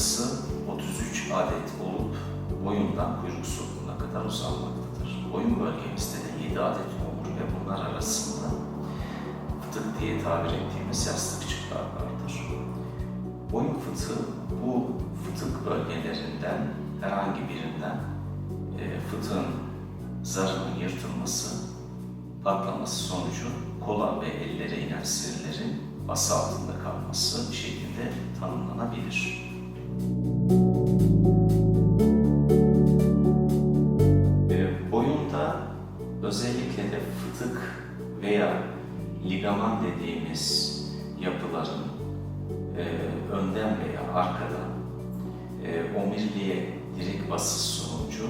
Yapısı 33 adet olup boyundan kuyruk sokumuna kadar uzanmaktadır. Boyun bölgemizde de 7 adet omur ve bunlar arasında fıtık diye tabir ettiğimiz yastıkçıklar vardır. Boyun fıtığı bu fıtık bölgelerinden herhangi birinden e, fıtığın zarının yırtılması, patlaması sonucu kola ve ellere inen sinirlerin bası altında kalması şeklinde tanımlanabilir. Arkadan e, omuriliğe direkt bası sonucu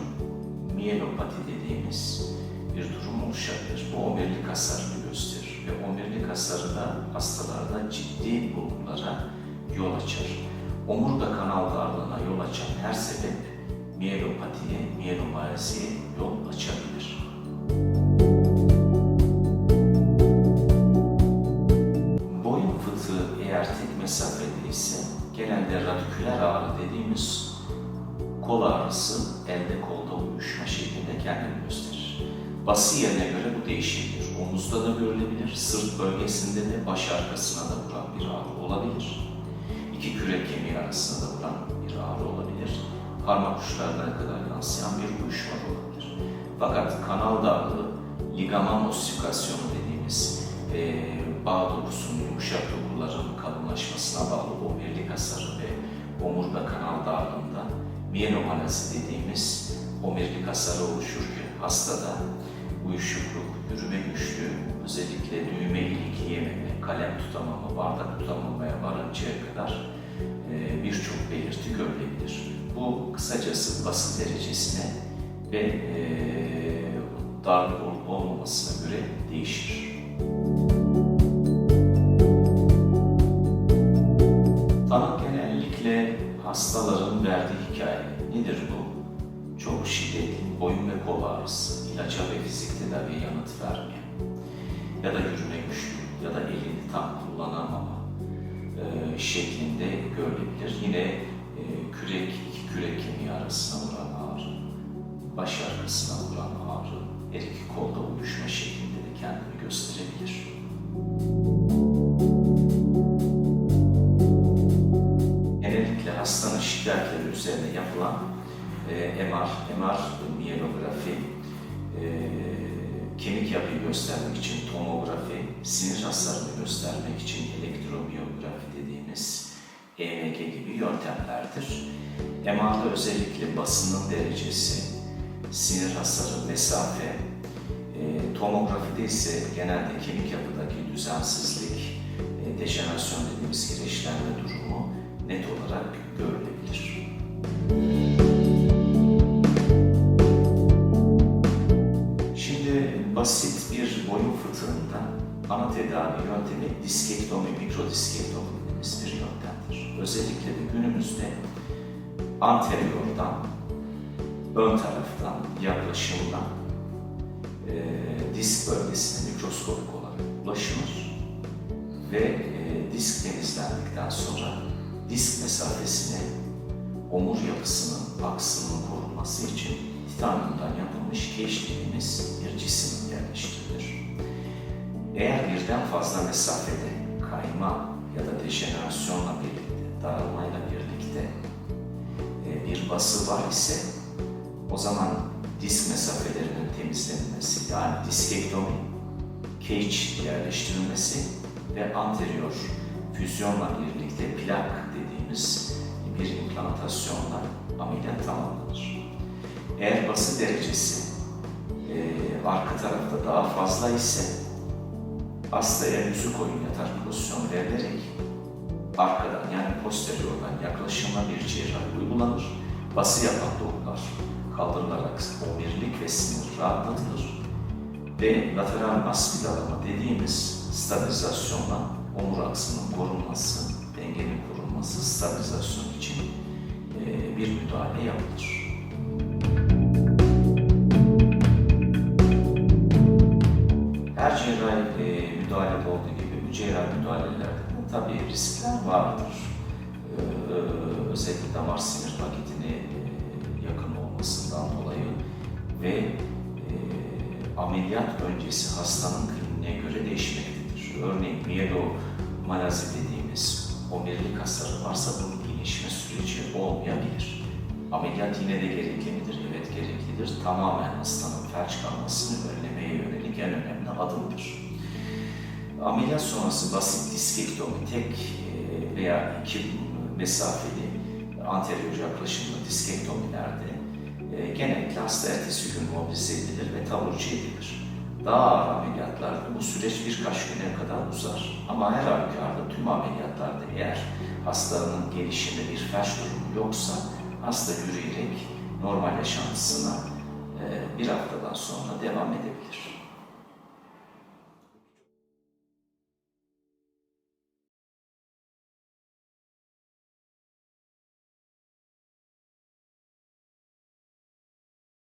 miyelopati dediğimiz bir durum oluşabilir. Bu omurilik hasarını gösterir ve omurilik hasarı da hastalarda ciddi bulgulara yol açar. Omurga kanal darlığına yol açan her sebep miyelopatiye, miyelomayaziye yol açabilir. Kol ağrısı elde kolda uyuşma şeklinde kendini gösterir. Bası yerine göre bu değişebilir. Omuzda da görülebilir, sırt bölgesinde de baş arkasına da vuran bir ağrı olabilir. İki kürek kemiği arasında da vuran bir ağrı olabilir. Parmak uçlarına kadar yansıyan bir uyuşma da olabilir. Fakat kanal darlığı, ligaman ostikasyonu dediğimiz e, bağ dokusunun yumuşak dokuların kalınlaşmasına bağlı omurilik hasarı ve omurga kanal darlığında miyelomalasi dediğimiz omurilik hasarı oluşurken hastada uyuşukluk, yürüme güçlüğü, özellikle düğme ilikleyememe, kalem tutamama, bardak tutamamaya varıncaya kadar e, birçok belirti görülebilir. Bu kısacası bası derecesine ve e, darlık olup olmamasına göre değişir. Hastaların verdiği hikaye. Nedir bu? Çok şiddetli boyun ve kol ağrısı, ilaca ve fizik tedaviye yanıt vermeyen ya da yürüme güçlüğü ya da elini tam kullanamama e, şeklinde görülebilir. Yine e, kürek, iki kürek kemiği arasına vuran ağrı, baş arkasına vuran ağrı, her iki kolda uyuşma şeklinde de kendini gösterebilir. Genellikle üzerine yapılan e, MR, MR miyelografi, e, kemik yapıyı göstermek için tomografi, sinir hasarını göstermek için elektromiyografi dediğimiz EMG gibi yöntemlerdir. MR'da özellikle basının derecesi, sinir hasarı, mesafe, e, tomografide ise genelde kemik yapıdaki düzensizlik, e, dejenerasyon dediğimiz kireçlenme durumu net olarak görülebilir. Şimdi basit bir boyun fıtığında ana tedavi yöntemi diskektomi, mikrodiskektomi dediğimiz bir yöntemdir. Özellikle de günümüzde anteriordan, ön taraftan, yaklaşımla e, disk bölgesine mikroskopik olarak ulaşılır ve e, disk temizlendikten sonra disk mesafesine omur yapısının, aksının korunması için titanyumdan yapılmış keş dediğimiz bir cisim yerleştirilir. Eğer birden fazla mesafede kayma ya da dejenerasyonla birlikte, daralmayla birlikte e, bir bası var ise o zaman disk mesafelerinin temizlenmesi yani diskektomi, cage yerleştirilmesi ve anterior füzyonla birlikte plak dediğimiz bir implantasyonla ameliyat tamamlanır. Eğer bası derecesi e, arka tarafta daha fazla ise hastaya yüzü koyun yatar pozisyon verilerek arkadan yani posteriordan yaklaşımla bir cerrahi uygulanır. Bası yapan dokular kaldırılarak omurilik ve sinir rahatlatılır ve lateral aspidalama dediğimiz stabilizasyonla omur aksının korunması, korunması, stabilizasyon için e, bir müdahale yapılır. Her cerrahi e, müdahalede olduğu gibi bu cerrahi müdahalelerde tabii riskler vardır. Ee, özellikle damar sinir paketine e, yakın olmasından dolayı ve e, ameliyat öncesi hastanın kliniğine göre değişmektedir. Örneğin miyelomalazi dediğimiz omurilik hasarı varsa bunun iyileşme süreci olmayabilir. Ameliyat yine de gerekli midir? Evet gereklidir. Tamamen hastanın felç kalmasını önlemeye yönelik en önemli adımdır. Ameliyat sonrası basit diskektomi tek e, veya iki mesafeli anterior yaklaşımlı diskektomilerde e, genellikle hasta ertesi gün mobilize edilir ve taburcu edilir. Daha ağır ameliyatlarda bu süreç birkaç güne kadar uzar. Ama her halükarda tüm ameliyatlarda eğer hastanın gelişimde bir felç durumu yoksa hasta yürüyerek normal yaşantısına e, bir haftadan sonra devam edebilir.